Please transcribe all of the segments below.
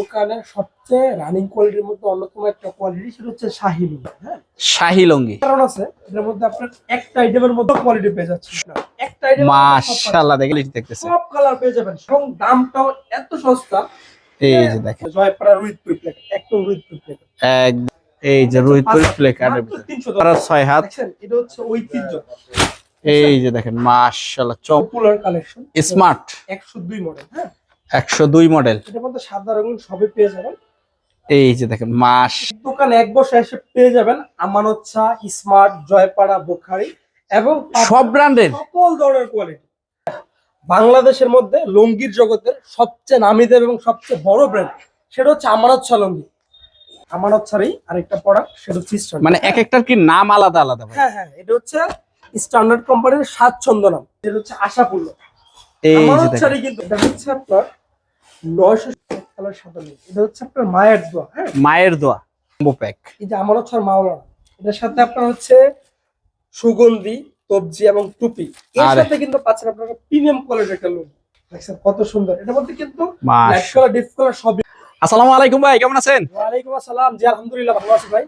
দোকানের সবচেয়ে রানিং কোয়ালিটির মধ্যে অন্যতম একটা কোয়ালিটি সেটা হচ্ছে শাহি লুঙ্গি হ্যাঁ? শাহি লঙ্গি। কারণ আছে এটার মধ্যে আপনার একটা আইটেমের মধ্যে কোয়ালিটি পেয়ে যাচ্ছে একটা আইটেম মাশাআল্লাহ দেখলে দেখতেছে। সব কালার পেয়ে যাবেন এবং দামটাও এত সস্তা। এই যে দেখেন। জয়পাড়া রুইত প্লেট একদম রুইত প্লেট এক- এই যে রোহিতপুর প্লে কার্ডের ভিতরে। তিনশো আপনার হাত। এটা হচ্ছে ঐতিহ্য। এই যে দেখেন মাশাআল্লাহ চপ পপুলার কালেকশন স্মার্ট একশো দুই মডেল হ্যাঁ? একশো দুই মডেল। এটার মধ্যে সাদা রঙিন সবই পেয়ে যাবেন। এই যে দেখেন মাস। দোকান এক বসে এসে পেয়ে যাবেন আমানত চা স্মার্ট জয়পাড়া বোখারি এবং সব ব্র্যান্ডের। সকল ধরনের কোয়ালিটি বাংলাদেশের মধ্যে লুঙ্গির জগতের সবচেয়ে নামি দেব এবং সবচেয়ে বড় ব্র্যান্ড সেটা হচ্ছে আমানত ছা লুঙ্গি। আমানত ছাড়াই আরেকটা প্রোডাক্ট সেটা হচ্ছে মানে এক একটার কি নাম আলাদা আলাদা হ্যাঁ হ্যাঁ এটা হচ্ছে স্ট্যান্ডার্ড কোম্পানির স্বাচ্ছন্দ্য নাম এটা হচ্ছে আশাপূর্ণ। এই যে দেখেন। কিন্তু এটা হচ্ছে আপনার নয়শো কালার সাদা লুঙ্গি। এটা হচ্ছে আপনার মায়ের দোয়া হ্যাঁ? মায়ের দোয়া। Combo pack. এই যে আমানত ছাড় মাওলানা এটার সাথে আপনার হচ্ছে সুগন্ধি তবজি এবং টুপি। এর সাথে কিন্তু পাচ্ছেন আপনারা প্রিমিয়াম কোয়ালিটির একটা লুক দেখছেন কত সুন্দর। এটার মধ্যে কিন্তু লাইট কালার ডিপ কালার সবই। আসসালামু আলাইকুম ভাই কেমন আছেন? ওয়ালাইকুম আসসালাম। জি আলহামদুলিল্লাহ ভালো আছি ভাই।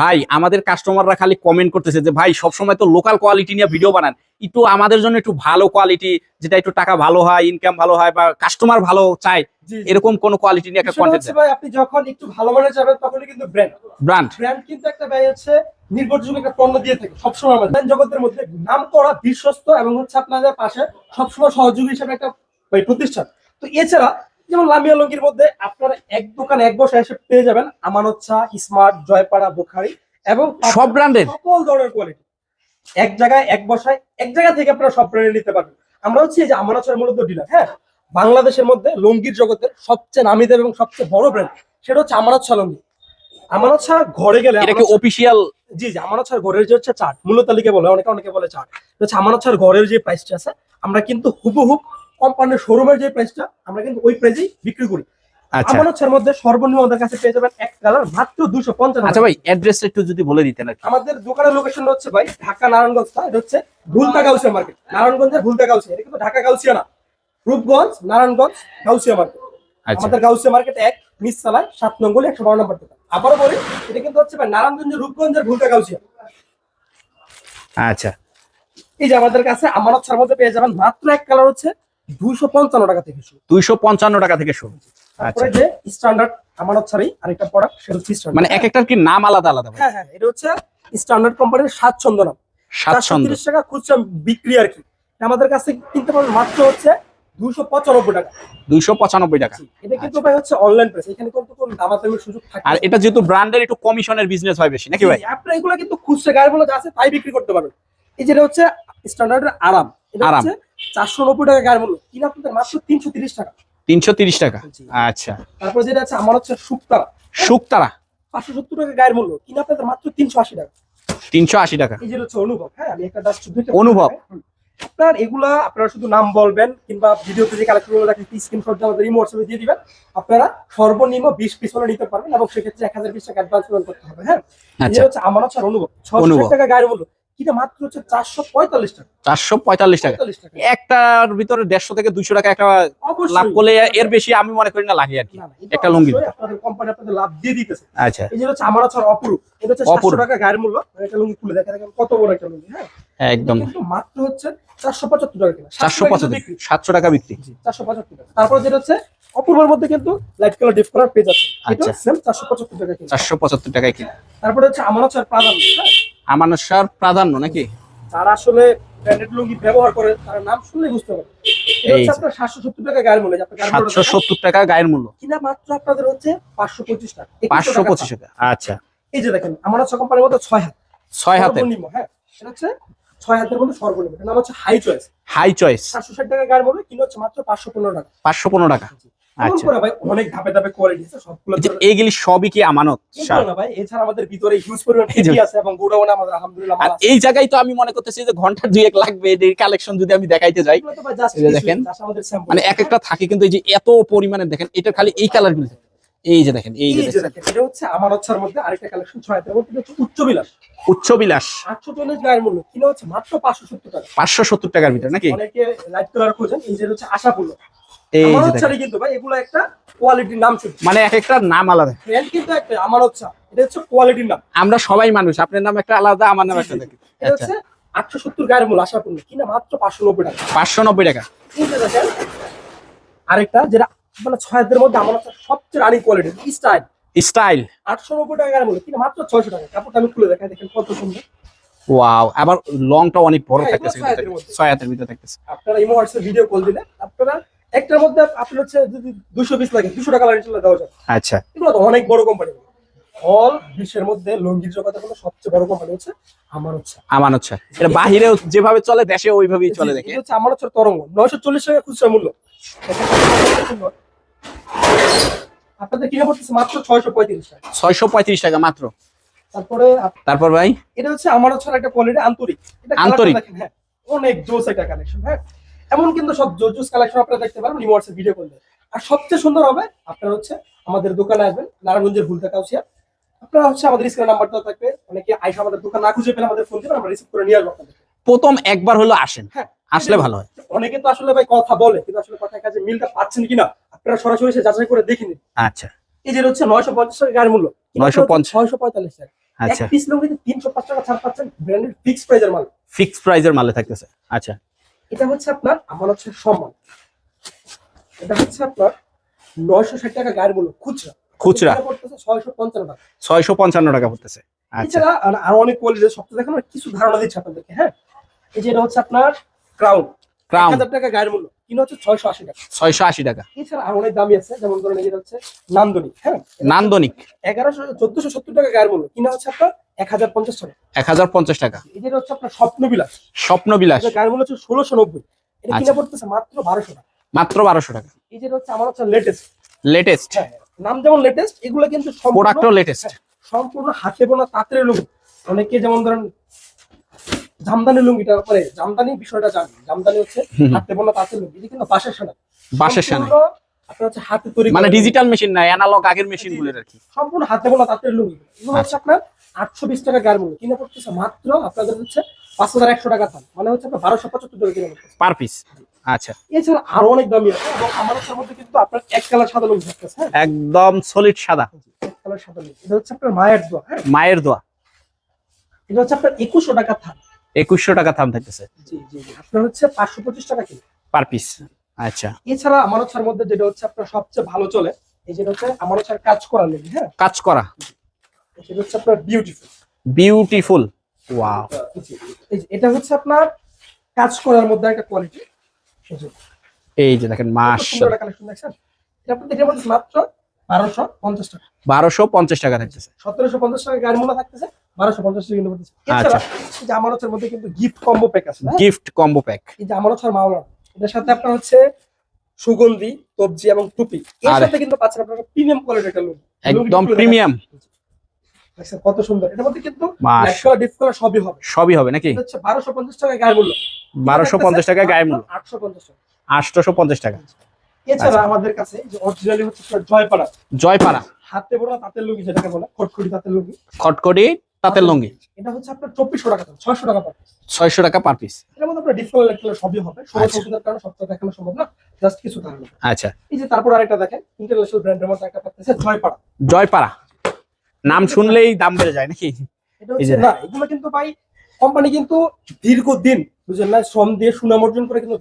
ভাই আমাদের কাস্টমাররা খালি কমেন্ট করতেছে যে ভাই সবসময় তো লোকাল কোয়ালিটি নিয়ে ভিডিও বানান। একটু আমাদের জন্য একটু ভালো কোয়ালিটি যেটা একটু টাকা ভালো হয় ইনকাম ভালো হয় বা কাস্টমার ভালো চায় এরকম কোন কোয়ালিটি নিয়ে একটা কন্টেন্ট ভাই আপনি যখন একটু ভালো মানের যাবেন তখনই কিন্তু ব্র্যান্ড ব্র্যান্ড ব্র্যান্ড কিন্তু একটা ভাই হচ্ছে নির্ভরযোগ্য একটা পণ্য দিয়ে থাকে সবসময় আমাদের। ব্র্যান্ড জগতের মধ্যে নাম করা বিশ্বস্ত এবং হচ্ছে আপনাদের পাশে সবসময় সহযোগী হিসেবে একটা প্রতিষ্ঠান। তো এছাড়া যেমন লামিয়া লঙ্গির মধ্যে আপনারা এক দোকান এক বসে এসে পেয়ে যাবেন আমানত স্মার্ট জয়পাড়া বোখারি এবং সব ব্র্যান্ডের সকল ধরনের কোয়ালিটি এক জায়গায় এক বসায় এক জায়গা থেকে আপনারা সব ব্র্যান্ডে নিতে পারবেন। আমরা হচ্ছে যে আমানত মূলত ডিলার হ্যাঁ? বাংলাদেশের মধ্যে লুঙ্গির জগতের সবচেয়ে নামি দেব এবং সবচেয়ে বড় ব্র্যান্ড সেটা হচ্ছে আমানত ছা লুঙ্গি। আমানত ছা ঘরে গেলে অফিসিয়াল জি জি আমানত ঘরের যে হচ্ছে চাট মূল্য তালিকা বলে অনেকে অনেকে বলে চাট হচ্ছে আমানত ঘরের যে প্রাইসটা আছে আমরা কিন্তু হুবহুব কোম্পানির শোরুমের যে প্রাইসটা আমরা কিন্তু ওই প্রাইসেই বিক্রি করি। আচ্ছা। মধ্যে সর্বনিম্ন আমাদের কাছে পেয়ে যাবেন এক কালার মাত্র দুশো পঞ্চান্ন আচ্ছা ভাই অ্যাড্রেসটা একটু যদি বলে দিতেন আর আমাদের দোকানের লোকেশন হচ্ছে ভাই ঢাকা নারায়ণগঞ্জ এটা হচ্ছে ভুলতা গাউসিয়া মার্কেট নারায়ণগঞ্জের ভুলতা গাউসিয়া এটা কিন্তু ঢাকা গাউসিয়া না। রূপগঞ্জ নারায়ণগঞ্জ গাউসিয়া মার্কেট আচ্ছা। আমাদের গাউসিয়া মার্কেট এক মিস চালায় সাত নম্বর একশো বারো নম্বর দোকান। আবারও বলি এটা কিন্তু হচ্ছে ভাই নারায়ণগঞ্জের রূপগঞ্জের ভুলতা গাউসিয়া। আচ্ছা। এই যে আমাদের কাছে আমানত ছাড় মধ্যে পেয়ে যাবেন মাত্র এক কালার হচ্ছে দুইশো পঞ্চান্ন টাকা থেকে শুরু। দুইশো পঞ্চান্ন টাকা থেকে শুরু। আচ্ছা। যে স্ট্যান্ডার্ড ছাড়াই আরেকটা প্রোডাক্ট সেটা হচ্ছে মানে এক একটার কি নাম আলাদা আলাদা হ্যাঁ হ্যাঁ এটা হচ্ছে স্ট্যান্ডার্ড কোম্পানির নাম। তিরিশ টাকা খুচরা বিক্রি আর কি। আমাদের কাছে কিনতে পারবেন মাত্র হচ্ছে দুশো পঁচানব্বই টাকা। দুইশো পঁচানব্বই টাকা। এটা কিন্তু ভাই হচ্ছে অনলাইন প্রাইস এখানে কিন্তু কোনো দামাদামির সুযোগ থাকে আর এটা যেহেতু ব্র্যান্ডের একটু কমিশনের বিজনেস হয় বেশি নাকি ভাই? আপনার এগুলো কিন্তু খুচরা যা আছে তাই বিক্রি করতে পারবেন। এই যেটা হচ্ছে স্ট্যান্ডার্ডের আরাম। আরাম। চারশো নব্বই টাকা গায়ের মূল্য। কিনা আপনাদের মাত্র তিনশো তিরিশ টাকা। তিনশো তিরিশ টাকা? আচ্ছা। তারপর যেটা আছে আমার হচ্ছে শুক্তারা। শুকতারা? পাঁচশো সত্তর টাকা গায়ের মূল্য। কিনা আপনাদের মাত্র তিনশো আশি টাকা। তিনশো আশি টাকা? এই যে হচ্ছে অনুভব হ্যাঁ? আমি একটা জাস্ট অনুভব। আপনার এগুলা আপনারা শুধু নাম বলবেন কিংবা ভিডিওতে যে কালেকশনগুলো রাখেন স্ক্রিনশট আমাদের ইমো হোয়াটসঅ্যাপে দিয়ে দিবেন। আপনারা সর্বনিম্ন বিশ পিস হলে নিতে পারবেন এবং সেক্ষেত্রে এক হাজার বিশ টাকা অ্যাডভান্স পেমেন্ট করতে হবে হ্যাঁ? যে আচ্ছা হচ্ছে আমার হচ্ছে অনুভব। ছশো অনুভব। টাকা গায়ের মূল্য। কিনা মাত্র হচ্ছে চারশো পঁয়তাল্লিশ টাকা। চারশো পঁয়তাল্লিশ টাকা। একটার ভিতরে দেড়শো থেকে দুইশো টাকা একটা লাভ করলে এর বেশি আমি মনে করি না লাগে আর কি। না, না, এটা একটা লুঙ্গি। আপনাদের কোম্পানি আপনাদের লাভ দিয়ে দিতেছে। আচ্ছা। এই যে হচ্ছে আমার আর অপরূপ। এটা হচ্ছে অপরূপ। টাকা গায়ের মূল্য। একটা লুঙ্গি খুলে দেখেন দেখেন কত বড় একটা লুঙ্গি হ্যাঁ? একদম। মাত্র হচ্ছে চারশো পঁচাত্তর টাকা চারশো পঁচাত্তর সাতশো টাকা বিক্রি। চারশো পঁচাত্তর টাকা। তারপর যেটা হচ্ছে অপূর্বের মধ্যে কিন্তু লাইট কালার ডিপ কালার যাচ্ছে। এটা আচ্ছা। সেম চারশো পঁচাত্তর টাকা কিনা চারশো পঁচাত্তর টাকায় কিনা তারপরে হচ্ছে হচ্ছে প্রাধান্য হ্যাঁ? আমানসার প্রাধান্য নাকি? যারা আসলে ব্র্যান্ডেড লুঙ্গি ব্যবহার করে তারা নাম শুনলে বুঝতে পারে এটা এই আপনার সাতশো সত্তর টাকা গায়ের মূল্য আপনার গায়ের মূল্য সাতশো সত্তর টাকা গায়ের মূল্য। কিনা মাত্র আপনাদের হচ্ছে পাঁচশো পঁচিশ টাকা 2100 পাঁচশো টাকা পঁচিশ টাকা আচ্ছা। এই যে দেখেন হচ্ছে কোম্পানির মধ্যে ছয় হাত। ছয় হাতে সর্বনিম্ন হ্যাঁ? এটা হচ্ছে ছয় হাতের মধ্যে সর্বনিম্ন। নাম হচ্ছে হাই চয়েস হাই চয়েস সাতশো ষাট টাকা গায়ের মূল্য কিনা হচ্ছে মাত্র পাঁচশো পনেরো টাকা। পাঁচশো পনেরো টাকা। আচ্ছা। ভাই অনেক ধাপে ধাপে কোয়ালিটি আছে সবগুলো এইগুলি সবই কি আমানত? না ভাই এছাড়া আমাদের ভিতরে হিউজ পরিমাণ এই আছে এবং গোডাউনে আমাদের আলহামদুলিল্লাহ আর এই জায়গায় তো আমি মনে করতেছি যে ঘণ্টা দুই এক লাগবে কালেকশন যদি আমি দেখাইতে যাই। দেখেন। মানে এক একটা থাকে কিন্তু এই যে এত পরিমাণে দেখেন এটা খালি এই কালারগুলো। এই যে দেখেন এই যে দেখেন। এটা হচ্ছে আমার মধ্যে আরেকটা কালেকশন ছয় হাতের এটা হচ্ছে উচ্চ বিলাস উচ্চ বিলাস গায়ের মূল্য হচ্ছে মাত্র পাঁচশো সত্তর টাকা। পাঁচশো সত্তর টাকার ভিতরে নাকি? অনেকে লাইট কালার খোঁজেন এই যে হচ্ছে আশাপুল্য এই যে আমানত কিন্তু ভাই এগুলো একটা কোয়ালিটির নাম ছিল মানে এক একটা নাম আলাদা। ব্র্যান্ড কিন্তু একটা আমানত চা এটা হচ্ছে কোয়ালিটির নাম। আমরা সবাই মানুষ আপনার নাম একটা আলাদা আমার নাম একটা এটা আচ্ছা। হচ্ছে আটশো সত্তর গায়ের মূল আশা করলে কিনা মাত্র পাঁচশো নব্বই টাকা। পাঁচশো নব্বই টাকা। আরেকটা যেটা মানে ছয় হাতের মধ্যে আমার হচ্ছে সবচেয়ে রানিং কোয়ালিটি স্টাইল স্টাইল আটশো নব্বই টাকা গায়ের মূল্য কিনা মাত্র ছয়শো টাকা। কাপড়টা আমি খুলে দেখাই দেখেন কত সুন্দর। ওয়াও আবার লংটা অনেক বড় হ্যাঁ, থাকতেছে ছয় হাতের ছয় হাতের ভিতরে থাকতেছে। আপনারা ইমো হোয়াটসঅ্যাপ ভিডিও কল দিলে আপনারা একটার মধ্যে আপনি হচ্ছে যদি দুশো পিস লাগে দুশো টাকা ইনশাল্লাহ দেওয়া যাবে আচ্ছা। এগুলো তো অনেক বড় কোম্পানি অল বিশ্বের মধ্যে লঙ্গির জগতে হলো সবচেয়ে বড় কোম্পানি হচ্ছে আমার হচ্ছে আমান হচ্ছে এটা বাহিরেও যেভাবে চলে দেশে ওইভাবেই চলে দেখে। হচ্ছে আমার হচ্ছে তরঙ্গ নয়শো চল্লিশ টাকা খুচরা মূল্য। আপনাদের কিনে পড়তেছে মাত্র ছয়শো পঁয়ত্রিশ টাকা। ছয়শো পঁয়ত্রিশ টাকা মাত্র। তারপরে তারপর ভাই? এটা হচ্ছে আমার হচ্ছে একটা কোয়ালিটি আন্তরিক। আন্তরিক। আন্তরিক হ্যাঁ। অনেক জোস একটা কালেকশন হ্যাঁ। এমন কিন্তু সব জোস জোস কালেকশন আপনারা দেখতে পারেন ইমোয়ার্সের ভিডিও করলে। আর সবচেয়ে সুন্দর হবে আপনারা হচ্ছে আমাদের দোকানে আসবেন নারায়ণগঞ্জের ভুলতা কাউসিয়া। আপনারা হচ্ছে আমাদের স্ক্রিন নাম্বারটা থাকবে অনেকে আইসা আমাদের দোকান না খুঁজে পেলে আমাদের ফোন দিবেন আমরা রিসিভ করে নিয়ে আসব আপনাদের। প্রথম একবার হলো আসেন হ্যাঁ আসলে ভালো হয়। অনেকে তো আসলে ভাই কথা বলে কিন্তু আসলে কথার কাছে মিলটা পাচ্ছেন কিনা আপনারা সরাসরি এসে যাচাই করে দেখে নিন। আচ্ছা। এই যে হচ্ছে নয়শো পঞ্চাশ টাকা গায়ের মূল্য 950 ছয়শো পঁয়তাল্লিশ টাকা। আচ্ছা। পিস লুঙ্গিতে তিনশো পাঁচ টাকা ছাড় পাচ্ছেন ব্র্যান্ডেড ফিক্স প্রাইজের মাল। ফিক্সড প্রাইজের মালে থাকতেছে। আচ্ছা। এটা হচ্ছে আপনার আমার হচ্ছে সম্মান। এটা হচ্ছে আপনার নয়শো ষাট টাকা গায়ের মূল্য খুচরা। খুচরা। ছয়শো পঞ্চান্ন টাকা। ছয়শো পঞ্চান্ন টাকা পড়তেছে। আচ্ছা। এছাড়া আরও অনেক কোয়ালিটির সপ্তাহে দেখেন কিছু ধারণা দিচ্ছে আপনাদেরকে হ্যাঁ? এই যে এটা হচ্ছে আপনার ক্রাউন ক্রাউন হাজার টাকা গায়ের মূল্য কিনা হচ্ছে ছয়শো আশি টাকা। ছয়শো আশি টাকা। এছাড়া আরও অনেক দামি আছে যেমন ধরেন এই যেটা হচ্ছে নান্দনিক হ্যাঁ? নান্দনিক। এগারোশো চোদ্দশো সত্তর টাকা গায়ের মূল্য কিনা হচ্ছে আপনার এক হাজার পঞ্চাশ টাকা। এক হাজার পঞ্চাশ টাকা। এই যেটা হচ্ছে আপনার স্বপ্ন বিলাস স্বপ্ন বিলাস এটা গায়ের মূল্য হচ্ছে ষোলোশো নব্বই। এটা কিনা আচ্ছা। পড়তেছে মাত্র বারোশো টাকা। মাত্র বারোশো টাকা। এই যেটা হচ্ছে আমার হচ্ছে লেটেস্ট লেটেস্ট হ্যাঁ নাম যেমন লেটেস্ট এগুলো কিন্তু প্রোডাক্টও লেটেস্ট সম্পূর্ণ হাতে বোনা তাঁতের লুঙ্গি। অনেকে যেমন ধরেন জামদানি লুঙ্গিটা মানে জামদানি বিষয়টা জানি। জামদানি হচ্ছে। হাতে বোনা তাঁতের লুঙ্গি। এটা কিন্তু বাঁশের সানা বাঁশের সানে আপনার হচ্ছে হাতে তৈরি মানে ডিজিটাল মেশিন না অ্যানালগ আগের মেশিনগুলোর আর কি। সম্পূর্ণ হাতে বোনা তাঁতের লুঙ্গি। এগুলো হচ্ছে আপনার আটশো বিশ টাকা গায়ের মূল্য। কিনে পড়তেছে মাত্র আপনাদের হচ্ছে পাঁচ হাজার একশো টাকা দাম। মানে হচ্ছে আপনার বারোশো পঁচাত্তর টাকা কিনে পড়তেছে। Per piece? আচ্ছা। এছাড়া আরও অনেক দামি আছে এবং আমার মধ্যে কিন্তু আপনার এক কালার সাদা লুঙ্গি থাকতেছে হ্যাঁ? একদম সলিড সাদা। এক কালার সাদা লুঙ্গি। এটা হচ্ছে আপনার মায়ের দোয়া হ্যাঁ? মায়ের দোয়া। এটা হচ্ছে আপনার একুশশো টাকা থান। একুশশো টাকা দাম থাকতেছে। জি জি। আপনার হচ্ছে পাঁচশো পঁচিশ টাকা কিলো পার পিস। আচ্ছা। এছাড়া আমানতসার মধ্যে যেটা হচ্ছে আপনার সবচেয়ে ভালো চলে এই যেটা হচ্ছে আমানতসার কাজ করা লেগে হ্যাঁ? কাজ করা। সেটা হচ্ছে আপনার বিউটিফুল বিউটিফুল ওয়াও এটা হচ্ছে আপনার কাজ করার মধ্যে একটা কোয়ালিটি এই যে দেখেন মাশাআল্লাহ। কালেকশন দেখছেন? এটা আপনার এটার মধ্যে মাত্র বারোশো পঞ্চাশ টাকা। বারোশো পঞ্চাশ টাকা থাকতেছে। সতেরোশো পঞ্চাশ টাকা গাড়ি মূল্য থাকতেছে বারোশো পঞ্চাশ টাকা কিনতে আচ্ছা। মধ্যে কিন্তু গিফট কম্বো প্যাক আছে হ্যাঁ? গিফট কম্বো প্যাক এই মাওলা এটার সাথে আপনার হচ্ছে সুগন্ধি তবজি এবং টুপি। এর সাথে কিন্তু পাচ্ছেন আপনার প্রিমিয়াম কোয়ালিটির একটা লুঙ্গি একদম প্রিমিয়াম কত সুন্দর। এটার মধ্যে কিন্তু ডিপ কালার সবই হবে। সবই হবে নাকি? এটা হচ্ছে বারোশো পঞ্চাশ টাকা গায়ে মূল্য। বারোশো পঞ্চাশ টাকা গায়ে মূল্য। আটশো পঞ্চাশ টাকা। আটশোশো পঞ্চাশ টাকা। এছাড়া আচ্ছা। আমাদের কাছে যে অরিজিনালি হচ্ছে জয়পাড়া। জয়পাড়া। হাতে বোনা তাঁতের লুঙ্গি যেটাকে বলে খটখটি তাঁতের লুঙ্গি। খটখটি তাঁতের লুঙ্গি। এটা হচ্ছে আপনার চব্বিশশো টাকা দাম ছয়শো টাকা পাবে ছয়শো টাকা পার পিস এটার মধ্যে আপনার ডিসকাউন্ট কালার সবই হবে। ষোলো আচ্ছা। সপ্তাহের কারণে সপ্তাহ দেখানো সম্ভব না। জাস্ট কিছু কারণ আচ্ছা। এই যে তারপর আরেকটা দেখেন ইন্টারন্যাশনাল ব্র্যান্ডের মধ্যে একটা পাচ্ছে জয়পাড়া। জয়পাড়া। নাম শুনলেই দাম বেড়ে যায় নাকি? না এগুলো কিন্তু ভাই কোম্পানি কিন্তু দীর্ঘদিন বুঝলেন না শ্রম দিয়ে সুনাম অর্জন করে কিন্তু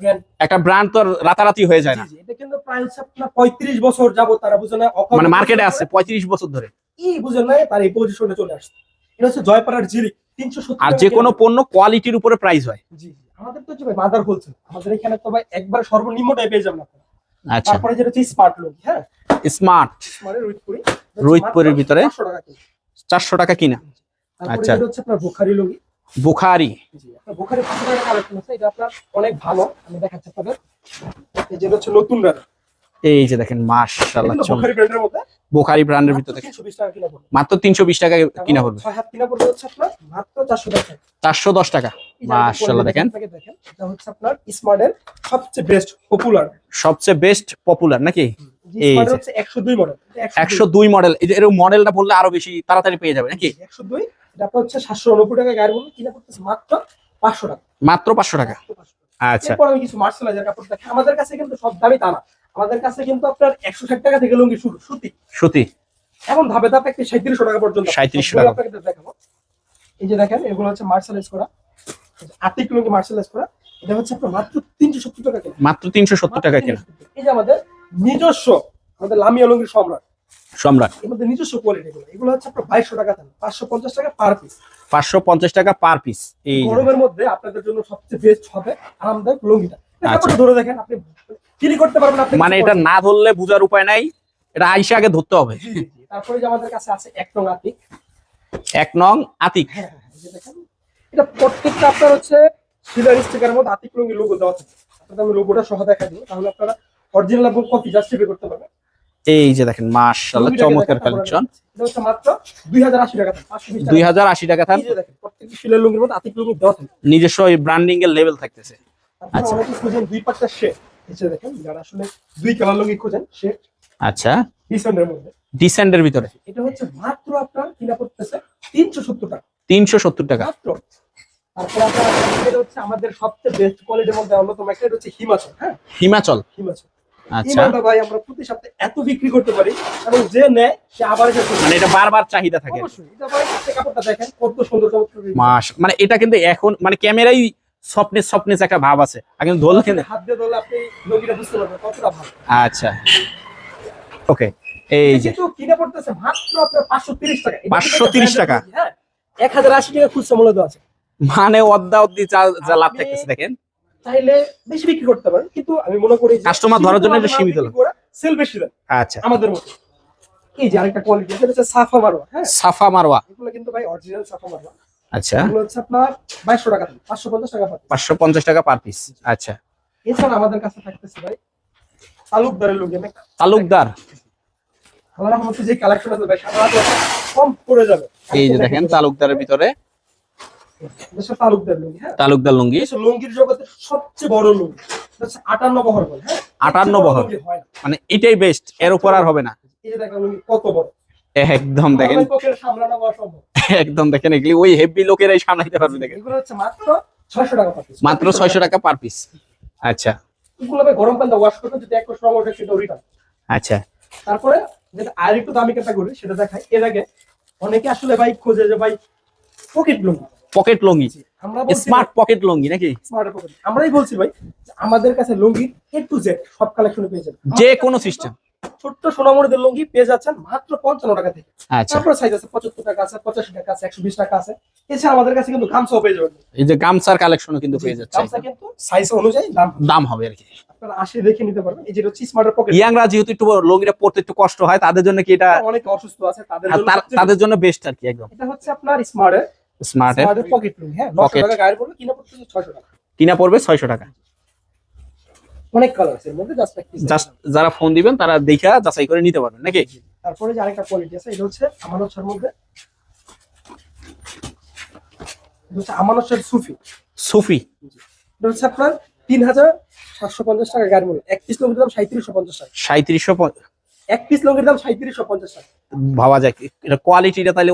একটা ব্র্যান্ড তো রাতারাতি হয়ে যায় না। এটা কিন্তু প্রায় হচ্ছে আপনার পঁয়ত্রিশ বছর যাবত তারা বুঝে না মানে মার্কেটে আছে পঁয়ত্রিশ বছর ধরে। কি বুঝেন না তার এই পজিশনে চলে আসছে। এটা হচ্ছে জয়পাড়ার জিলি তিনশো আর যে কোনো পণ্য কোয়ালিটির উপরে প্রাইস হয়। জি। আমাদের তো হচ্ছে ভাই বাজার বলছে আমাদের এখানে তো ভাই একবার সর্বনিম্নটাই পেয়ে যাবেন আপনারা। আচ্ছা। তারপরে যেটা হচ্ছে স্মার্ট লোক হ্যাঁ? স্মার্ট রোহিতপুরের ভিতরে? চারশো টাকা কিনা। আচ্ছা। বুখারি অনেক ভালো। আমি দেখাচ্ছি আপনাদের। এই হচ্ছে নতুন এই যে দেখেন মাশাআল্লাহ বুখারি ব্র্যান্ডের ভিতরে মাত্র তিনশো বিশ টাকা কিনা পড়বে। চারশো দশ টাকা। মাশাআল্লাহ দেখেন। সবচেয়ে বেস্ট পপুলার সবচেয়ে বেস্ট পপুলার নাকি? এই একশো দুই মডেল একশো দুই। মডেল এই যে এরকম মডেলটা বললে আরও বেশি তাড়াতাড়ি পেয়ে যাবে নাকি? একশো দুই এটা আপনার হচ্ছে সাতশো নব্বই টাকা গাড়ি মূল্য কিনা পড়তেছে মাত্র পাঁচশো টাকা। মাত্র পাঁচশো টাকা? 500 টাকা। আচ্ছা। আমি কিছু মার্শালাইজার কাপড় দেখি আমাদের কাছে কিন্তু সব দামই তা না। আমাদের কাছে কিন্তু আপনার একশো ষাট টাকা থেকে লুঙ্গি শুরু সুতি। সুতি। এখন ধাপে ধাপে একটি সাঁত্রিশশো টাকা পর্যন্ত। 3700 টাকা। আপনাকে দেখাবো। এই যে দেখেন এগুলো হচ্ছে মার্শালাইজ করা। আর্টিক লুঙ্গি মার্শালাইজ করা। এটা হচ্ছে আপনার মাত্র তিনশো সত্তর টাকা কেনা। মাত্র তিনশো সত্তর টাকা কেনা। এই যে আমাদের নিজস্ব আমাদের লামিয়া লুঙ্গির সম্রাট। সম্রাট। মধ্যে নিজস্ব কোয়ালিটি এগুলো। এগুলো হচ্ছে আপনার বাইশশো টাকা দেন পাঁচশো পঞ্চাশ টাকা পার পিস পাঁচশো পঞ্চাশ টাকা পার পিস এই গরমের মধ্যে আপনাদের জন্য সবচেয়ে বেস্ট হবে আরামদায়ক লুঙ্গিটা। আচ্ছা। ধরে দেখেন আপনি ফিল করতে পারবেন আপনি মানে এটা না ধরলে বুঝার উপায় নাই এটা আইসে আগে ধরতে হবে। তারপরে যে আমাদের কাছে আছে এক নং আতিক। এক নং আতিক। হ্যাঁ হ্যাঁ, দেখেন। এটা প্রত্যেকটা আপনার হচ্ছে সিলার স্টিকারের মধ্যে আতিক রঙের লোগো দেওয়া থাকে। আপনাদের আমি লোগোটা সহ দেখা দিব তাহলে আপনারা অরিজিনাল এবং কপি জাস্টিফাই করতে পারবেন এই যে দেখেন মাশাআল্লাহ চমৎকার কালেকশন এটা হচ্ছে মাত্র টাকা দাম, 520 টাকা। দুই হাজার আশি টাকা থান। দেখেন প্রত্যেকটি সিলার লুঙ্গির মধ্যে আতিক লুঙ্গি দেওয়া থাকে। নিজস্ব ব্র্যান্ডিং এর লেভেল থাকতেছে। আচ্ছা। অনেকে খুঁজেন দুই পাটটা শেড এই দেখেন যারা আসলে দুই কালার লুঙ্গি খুঁজেন শেড আচ্ছা। ডিসেন্ডের মধ্যে। ডিসেন্ডের ভিতরে। এটা হচ্ছে মাত্র আপনার কিনা পড়তেছে তিনশো সত্তর টাকা। তিনশো সত্তর টাকা। মাত্র। তারপর আপনার হচ্ছে আমাদের সবচেয়ে বেস্ট কোয়ালিটির মধ্যে অন্যতম একটা হচ্ছে হিমাচল হ্যাঁ? হিমাচল। হিমাচল। আচ্ছা। ভাই আমরা প্রতি সপ্তাহে এত বিক্রি করতে পারি এবং যে নেয় সে আবার এসে মানে এটা বারবার চাহিদা থাকে। অবশ্যই। এটা ভাই কাপড়টা দেখেন কত সুন্দর চমৎকার মাস মানে এটা কিন্তু এখন মানে ক্যামেরাই সফটনেস সফটনেস একটা ভাব আছে। আর ধরলে হাত দিয়ে ধরলে আপনি লুঙ্গিটা বুঝতে পারবেন কতটা ভালো। আচ্ছা। ওকে এই যে। কিন্তু কিনে পড়তেছে মাত্র আপনার পাঁচশো তিরিশ টাকা। 530 টাকা। হ্যাঁ। এক হাজার আশি টাকা খুচরা মূল্য দেওয়া আছে। মানে অদ্দা অদ্দি যা যা লাভ থাকতেছে দেখেন। চাইলে বেশি বিক্রি করতে পারেন কিন্তু আমি মনে করি কাস্টমার ধরার জন্য এটা সীমিত। সেল বেশি দেয়। আচ্ছা। আমাদের মতো। এই যে আরেকটা কোয়ালিটি এটা হচ্ছে সাফা মারোয়া হ্যাঁ? সাফা মারওয়া এগুলো কিন্তু ভাই অরিজিনাল সাফা মারোয়া। আচ্ছা। এগুলো হচ্ছে আপনার বাইশশো টাকা দাম, পাঁচশো পঞ্চাশ টাকা পাবেন পাঁচশো পঞ্চাশ টাকা পার পিস আচ্ছা। এছাড়া আমাদের কাছে থাকতেছে ভাই তালুকদারের লোক তালুকদার। আমার রহমতে যে কালেকশন আছে ভাই সারা কম পড়ে যাবে। এই যে দেখেন তালুকদারের ভিতরে তালুকদার লুঙ্গি হ্যাঁ? তালুকদার লুঙ্গি। লুঙ্গির জগতের সবচেয়ে বড় লুঙ্গি আটান্ন বহর বলে হ্যাঁ? 58 বহর। মানে এটাই বেস্ট এর উপর আর হবে না। এই যে দেখেন কত বড়। একদম দেখেন। একদম দেখেন এগুলি ওই হেভি লোকেরাই সামলাইতে পারবে দেখেন। এগুলো হচ্ছে মাত্র ছয়শো টাকা মাত্র পার পিস আচ্ছা। এগুলো ভাই গরম পানিতে ওয়াশ করতে যদি এক বছর ওঠে সেটা রিটার্ন আচ্ছা। তারপরে যেটা আর একটু দামি ক্যাটাগরি সেটা দেখায় এর আগে অনেকে আসলে ভাই খোঁজে যে ভাই pocket lungi. Pocket lungi. Smart pocket lungi নাকি? স্মার্ট পকেট আমরাই বলছি ভাই আমাদের কাছে লুঙ্গি এ টু জেড সব কালেকশনে পেয়ে যাবেন। যে কোনো সিস্টেম ছোট্ট সোনামণিদের লুঙ্গি পেয়ে যাচ্ছেন মাত্র পঞ্চান্ন টাকা থেকে। আচ্ছা। তারপরে সাইজ আছে পঁচাত্তর টাকা আছে পঁচাশি টাকা আছে একশো বিশ টাকা আছে। এছাড়া আমাদের কাছে কিন্তু গামছাও পেয়ে যাবেন। এই যে গামছার কালেকশনও কিন্তু পেয়ে যাচ্ছে। গামছা কিন্তু সাইজ অনুযায়ী দাম দাম হবে আর কি। আপনারা আসে দেখে নিতে পারবেন। এই যেটা হচ্ছে স্মার্টের পকেট ইয়াংরা যেহেতু একটু লুঙ্গিটা পড়তে একটু কষ্ট হয় তাদের জন্য কি এটা অনেক অসুস্থ আছে তাদের জন্য তাদের জন্য বেস্ট আর কি একদম। এটা হচ্ছে আপনার স্মার্টের স্মার্টের স্মার্টের পকেট লুঙ্গি হ্যাঁ নশো Pocket। টাকা গায়ের পড়লে কিনা পড়তেছে ছয়শো টাকা। কিনা পড়বে ছয়শো টাকা। অনেক কালার আছে এর মধ্যে জাস্ট জাস্ট যারা ফোন দিবেন তারা দেখা যাচাই করে নিতে পারবেন নাকি? তারপরে যে আরেকটা কোয়ালিটি আছে এটা হচ্ছে আমানতসার মধ্যে। এটা হচ্ছে আমানতসার সুফি। সুফি। এটা হচ্ছে আপনার তিন হাজার সাতশো পঞ্চাশ টাকা গাড়ি মূল্য। এক পিস লঙ্গির দাম সাঁত্রিশশো পঞ্চাশ টাকা। সাঁত্রিশশো এক পিস লঙ্গির দাম সাঁত্রিশশো পঞ্চাশ টাকা। ভাবা যায় এটা কোয়ালিটিটা তাহলে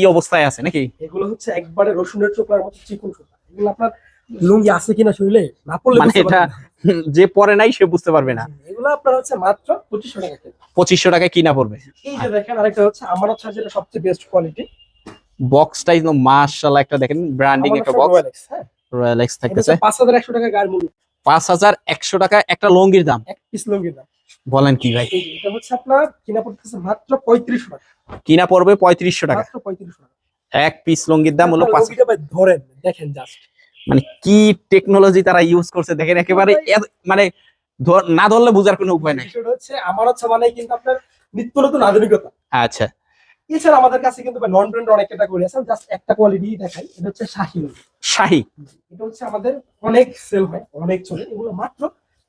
কি অবস্থায় আছে নাকি? এগুলো হচ্ছে একবারে রসুনের চোখলার মতো চিকন চোখলা এগুলো আপনার লুঙ্গি আছে কিনা শরীরে না পড়লে মানে এটা যে পরে নাই সে বুঝতে পারবে না। এগুলো আপনার হচ্ছে মাত্র পঁচিশশো টাকা। পঁচিশশো টাকায় কিনা পড়বে। এই যে দেখেন আরেকটা হচ্ছে আমানত ছাড় যেটা সবচেয়ে বেস্ট কোয়ালিটি বক্স বক্সটাই মাশাআল্লাহ একটা দেখেন ব্র্যান্ডিং একটা বক্স রয়্যাল এক্স থাকতেছে হচ্ছে পাঁচ হাজার একশো টাকা গায়ের মূল্য। পাঁচ হাজার একশো টাকা একটা লুঙ্গির দাম। এক পিস লুঙ্গির দাম। বলেন কি ভাই? এটা হচ্ছে আপনার কিনা পড়তেছে মাত্র পঁয়ত্রিশশো টাকা। কিনা পড়বে পঁয়ত্রিশশো টাকা। মাত্র পঁয়ত্রিশশো টাকা। এক পিস লুঙ্গির দাম হলো আপনার পাঁচ লুঙ্গিটা ভাই ধরেন দেখেন জাস্ট মানে কি টেকনোলজি তারা ইউজ করছে দেখেন একেবারে মানে না ধরলে বোঝার কোনো উপায় নাই। বিষয়টা হচ্ছে আমার হচ্ছে মানে কিন্তু আপনার নিত্য নতুন আধুনিকতা। আচ্ছা। এছাড়া আমাদের কাছে কিন্তু নন ব্র্যান্ড অনেক ক্যাটাগরি আছে জাস্ট একটা কোয়ালিটি দেখাই এটা হচ্ছে শাহি। শাহি? এটা হচ্ছে আমাদের অনেক সেল হয় অনেক চলে এগুলো মাত্র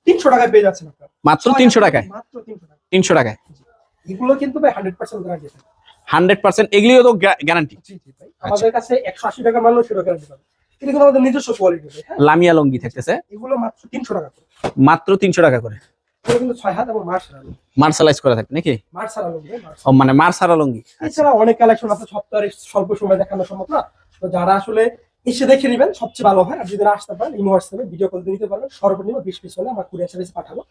তিনশো টাকায় পেয়ে যাচ্ছেন আপনারা। মাত্র তিনশো টাকায়? মাত্র তিনশো টাকা তিনশো টাকায়? এগুলো কিন্তু ভাই hundred percent guarantee hundred percent এগুলিও তো গ্যারান্টি আমাদের কাছে একশো আশি টাকা মানলেও সেটা গ্যারান্টি পাবে। কিন্তু আমাদের নিজস্ব কোয়ালিটি হ্যাঁ? লামিয়া লুঙ্গি থাকতেছে। এগুলো মাত্র তিনশো টাকা করে। মাত্র তিনশো টাকা করে। মার্শালাইজ করা থাকে নাকি? ও মানে মার্সারা লুঙ্গি। এছাড়া অনেক কালেকশন আছে স্বল্প সময় দেখানো সম্ভব না। তো যারা আসলে এসে দেখে নেবেন, সবচেয়ে ভালো হয়। আর যদি আসতে পারেন ইমো হোয়াটসঅ্যাপে ভিডিও কল দিতে পারবেন। সর্বনিম্ন বিশ পিস হলে আমার কুরিয়ার সার্ভিস পাঠাবো।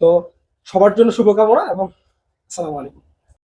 তো সবার জন্য শুভকামনা এবং আসসালামু আলাইকুম।